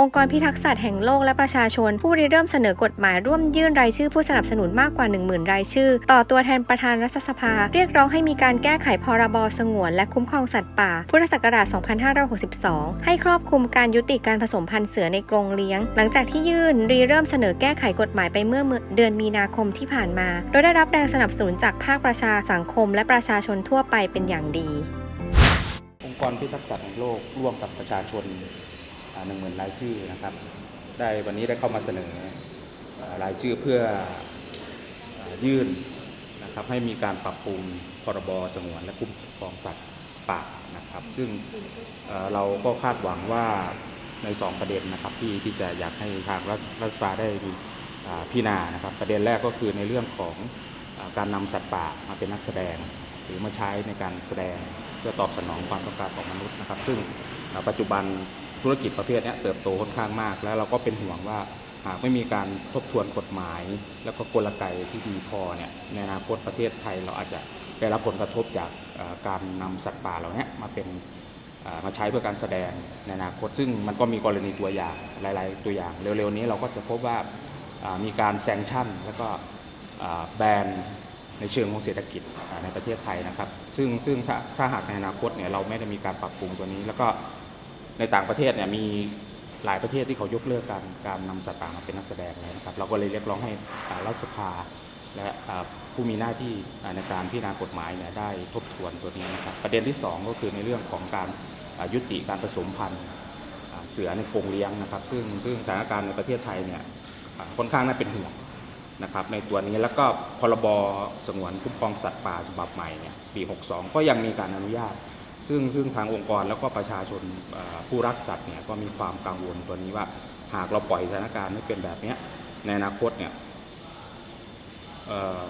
องค์กรพิทักษ์สัตว์แห่งโลกและประชาชน ผู้ริเริ่มเสนอกฎหมายร่วมยื่นรายชื่อผู้สนับสนุนมากกว่า 10,000 รายชื่อ ต่อตัวแทนประธานรัฐสภา เรียกร้องให้มีการแก้ไขพรบสงวนและคุ้มครองสัตว์ป่า พุทธศักราช 2562 ให้ครอบคลุมการยุติการผสมพันธุ์เสือในกรงเลี้ยง หลังจากที่ยื่นรีเริ่มเสนอแก้ไขกฎหมายไปเมื่อเดือนมีนาคมที่ผ่านมา โดยได้รับแรงสนับสนุนจากภาคประชาสังคม และประชาชนทั่วไปเป็นอย่างดี องค์กรพิทักษ์สัตว์แห่งโลกร่วมกับประชาชน หนึ่งหมื่นรายชื่อนะครับ ได้วันนี้ได้เข้ามาเสนอรายชื่อเพื่อเอ่อยื่นนะครับให้มีการปรับปรุงพรบสงวนและคุ้มครองสัตว์ป่านะครับ ซึ่งเเราก็คาดหวังว่าใน 2 ประเด็นนะครับที่ที่จะอยากให้ทางรัฐสภาได้มีพิจารณานะครับ ประเด็นแรกก็คือในเรื่องของอการนำสัตว์ป่ามาเป็นนักแสดง หรือมาใช้ในการแสดงเพื่อตอบสนองความต้องการของมนุษย์นะครับ ซึ่งปัจจุบัน ธุรกิจประเภทนี้เติบโตค่อนข้างมาก แล้วเราก็เป็นห่วงว่าหากไม่มีการทบทวนกฎหมาย แล้วก็กลไกที่ดีพอเนี่ยในอนาคตประเทศไทยเราอาจจะได้รับผลกระทบจากการนำสัตว์ป่าเหล่านี้มาเป็นมาใช้เพื่อการแสดงในอนาคต ซึ่งมันก็มีกรณีตัวอย่างหลายๆ ตัวอย่างเร็วๆนี้เราก็จะพบว่ามีการแซงชั่น แล้วก็แบนในเชิงของเศรษฐกิจในประเทศไทยนะครับ ซึ่งซึ่งถ้าถ้าหากในอนาคตเนี่ยเราไม่ได้มีการปรับปรุงตัวนี้ แล้วก็ ในต่างประเทศเนี่ยมีหลายประเทศที่เขายกเลิกการการนำสัตว์ป่ามาเป็นนักแสดงแล้วนะครับ เราก็เลยเรียกร้องให้รัฐสภาและผู้มีหน้าที่อาในการพิจารณากฎหมายเนี่ยได้ทบทวนตัวนี้นะครับ ประเด็นที่ 2 ก็คือในเรื่องของการยุติการผสมพันธุ์เสือในกรงเลี้ยงนะครับ ซึ่งซึ่งสถานการณ์ในประเทศไทยเนี่ยค่อนข้างน่าเป็นห่วงนะครับในตัวนี้แล้วก็พรบสงวนคุ้มครองสัตว์ป่าฉบับใหม่เนี่ยปี 62 ก็ยังมีการอนุญาต ซึ่งซึ่งทางองค์กรแล้วก็ประชาชนผู้รักสัตว์เนี่ยก็มีความกังวลตัวนี้ว่าหากเราปล่อยสถานการณ์ให้เป็นแบบนี้ในอนาคตเนี่ย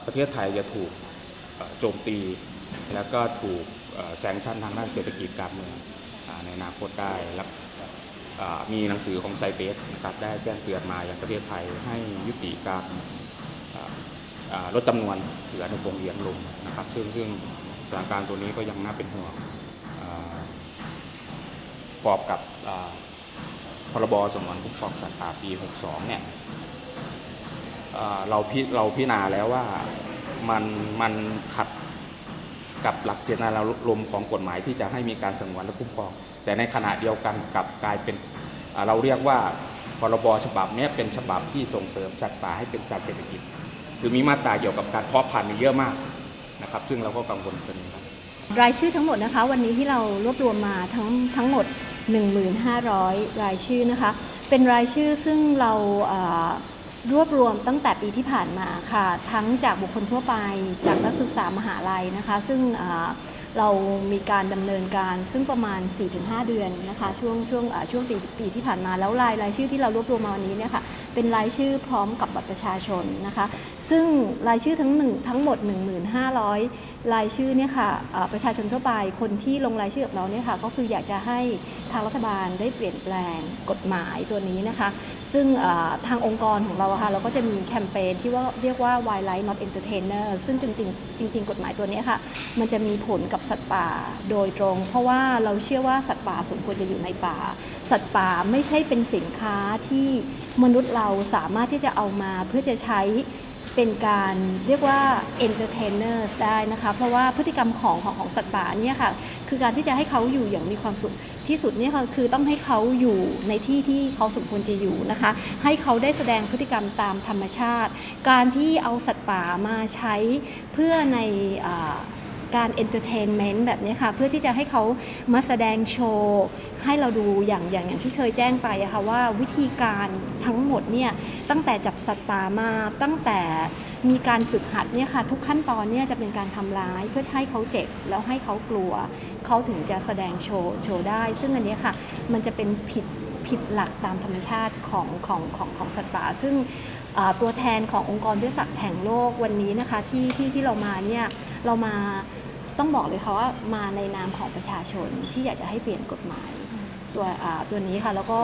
ประเทศไทยจะถูกโจมตี แล้วก็ถูกแซงชั่นทางด้านเศรษฐกิจการเมืองในอนาคตได้แล้วมีหนังสือของไซเบสนะครับได้แจ้งเตือนมาอย่างประเทศไทยให้ยุติการลดจำนวนเสือในกรงเลี้ยงลงนะครับ ซึ่งซึ่งสถานการณ์ตัวนี้ก็ยังน่าเป็นห่วง ประกอบกับพรบสงวนคุ้มครองสัตว์ป่าปี 62 เนี่ยเราพิเราพิจารณาแล้วว่ามันมันขัดกับหลักเจตนารมณ์ของกฎหมายที่จะให้มีการสงวนและคุ้มครอง แต่ในขณะเดียวกันกับกลายเป็นเราเรียกว่าพรบฉบับนี้เป็นฉบับที่ส่งเสริมสัตว์ป่าให้เป็นสัตว์เศรษฐกิจ คือมีมาตราเกี่ยวกับการเพาะพันธุ์เยอะมากนะครับ ซึ่งเราก็กังวลตัวนี้ครับ รายชื่อทั้งหมดนะคะ วันนี้ที่เรารวบรวมมาทั้งทั้งหมด 1,500 รายชื่อนะคะ เป็นรายชื่อซึ่งเรารวบรวมตั้งแต่ปีที่ผ่านมาค่ะ ทั้งจากบุคคลทั่วไปจากนักศึกษามหาลัยนะคะ ซึ่ง เรามีการดำเนินการซึ่งประมาณ 4-5 เดือนนะคะช่วงช่วงช่วงปีปีที่ผ่านมาแล้วรายรายชื่อที่เรารวบรวมมาวันนี้เนี่ยค่ะเป็นรายชื่อพร้อมกับบัตรประชาชนนะคะซึ่งรายชื่อทั้งหนึ่งทั้งหมด 1,500 รายชื่อเนี่ยค่ะประชาชนทั่วไปคนที่ลงรายชื่อกับเราเนี่ยค่ะก็คืออยากจะให้ทางรัฐบาลได้เปลี่ยนแปลงกฎหมายตัวนี้นะคะ ซึ่งทางองค์กรของเราค่ะเราก็จะมีแคมเปญที่ว่าเรียกว่า Wildlife Not Entertainer ซึ่งจริงๆจริงกฎหมายตัวนี้ค่ะมันจะมีผลกับับสัตว์ป่าโดยตรง เพราะว่าเราเชื่อว่าสัตว์ป่าสมควรจะอยู่ในป่า สัตว์ป่าไม่ใช่เป็นสินค้าที่มนุษย์เราสามารถที่จะเอามาเพื่อจะใช้เป็นการเรียกว่า entertainers ได้นะคะเพราะว่าพฤติกรรมของของของสัตว์ป่าเนี่ยค่ะคือการที่จะให้เขาอยู่อย่างมีความสุขที่สุดเนี่ยค่ะคือต้องให้เขาอยู่ในที่ที่เขาสมควรจะอยู่นะคะ ให้เขาได้แสดงพฤติกรรมตามธรรมชาติ การที่เอาสัตว์ป่ามาใช้เพื่อในอ การเอนเตอร์เทนเมนต์แบบนี้ค่ะ เพื่อที่จะให้เขามาแสดงโชว์ ให้เราดูอย่างอย่างอย่างที่เคยแจ้งไปอะค่ะว่าวิธีการทั้งหมดเนี่ยตั้งแต่จับสัตว์ป่ามาตั้งแต่มีการฝึกหัดเนี่ยค่ะทุกขั้นตอนเนี่ยจะเป็นการทำร้ายเพื่อให้เขาเจ็บแล้วให้เขากลัว เขาถึงจะแสดงโชว์โชว์ได้ ซึ่งอันนี้ค่ะมันจะเป็นผิดผิดหลักตามธรรมชาติของของของของสัตว์ป่า ซึ่งตัวแทนขององค์กรด้วยศักดิ์แห่งโลกวันนี้นะคะที่ที่ที่เรามาเนี่ยเรามา ต้องบอกเลยค่ะว่ามาในนามของประชาชนที่อยากจะให้เปลี่ยนกฎหมายตัวตัวนี้ค่ะแล้วก็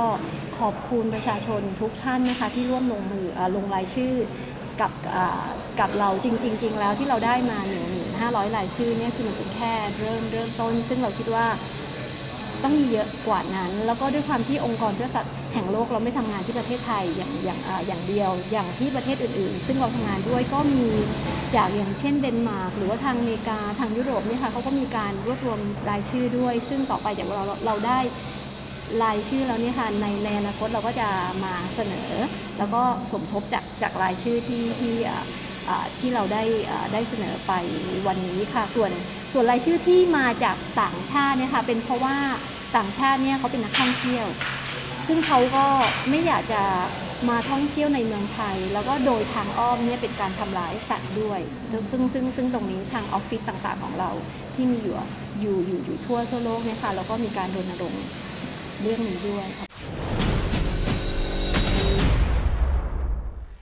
ขอบคุณประชาชนทุกท่านนะคะที่ร่วมลงมือลงรายชื่อกับกับเราจริง ๆ แล้วที่เราได้มา 1,500 รายชื่อเนี่ยคือมันเป็นแค่เริ่มเริ่มต้น ซึ่งเราคิดว่าต้องมีเยอะกว่านั้น แล้วก็ด้วยความที่องค์กรเพื่อสัตว์ แห่งโลกเราไม่ทำงานที่ประเทศไทยอย่างอย่างอย่างเดียว อย่างที่ประเทศอื่น ๆ ซึ่งเราทำงานด้วยก็มีจากอย่างเช่นเดนมาร์กหรือว่าทางอเมริกาทางยุโรปนี่ค่ะเขาก็มีการรวบรวมรายชื่อด้วย ซึ่งต่อไปอย่างเราเราได้รายชื่อแล้วเนี่ยค่ะในในอนาคตเราก็จะมาเสนอ แล้วก็สมทบจากจากรายชื่อที่ที่ที่เราได้ได้เสนอไปวันนี้ค่ะส่วนส่วนรายชื่อที่มาจากต่างชาติเนี่ยค่ะเป็นเพราะว่าต่างชาติเนี่ยเขาเป็นนักท่องเที่ยว ซึ่งเขาก็ไม่อยากจะมาท่องเที่ยวในเมืองไทย แล้วก็โดยทางอ้อมเนี่ยเป็นการทำร้ายสัตว์ด้วย ซึ่งซึ่งซึ่งตรงนี้ทางออฟฟิศต่างๆของเราที่มีอยู่อยู่อยู่อยู่ทั่วทั่วโลกเนี่ยค่ะแล้วก็มีการรณรงค์เรื่องนี้ด้วย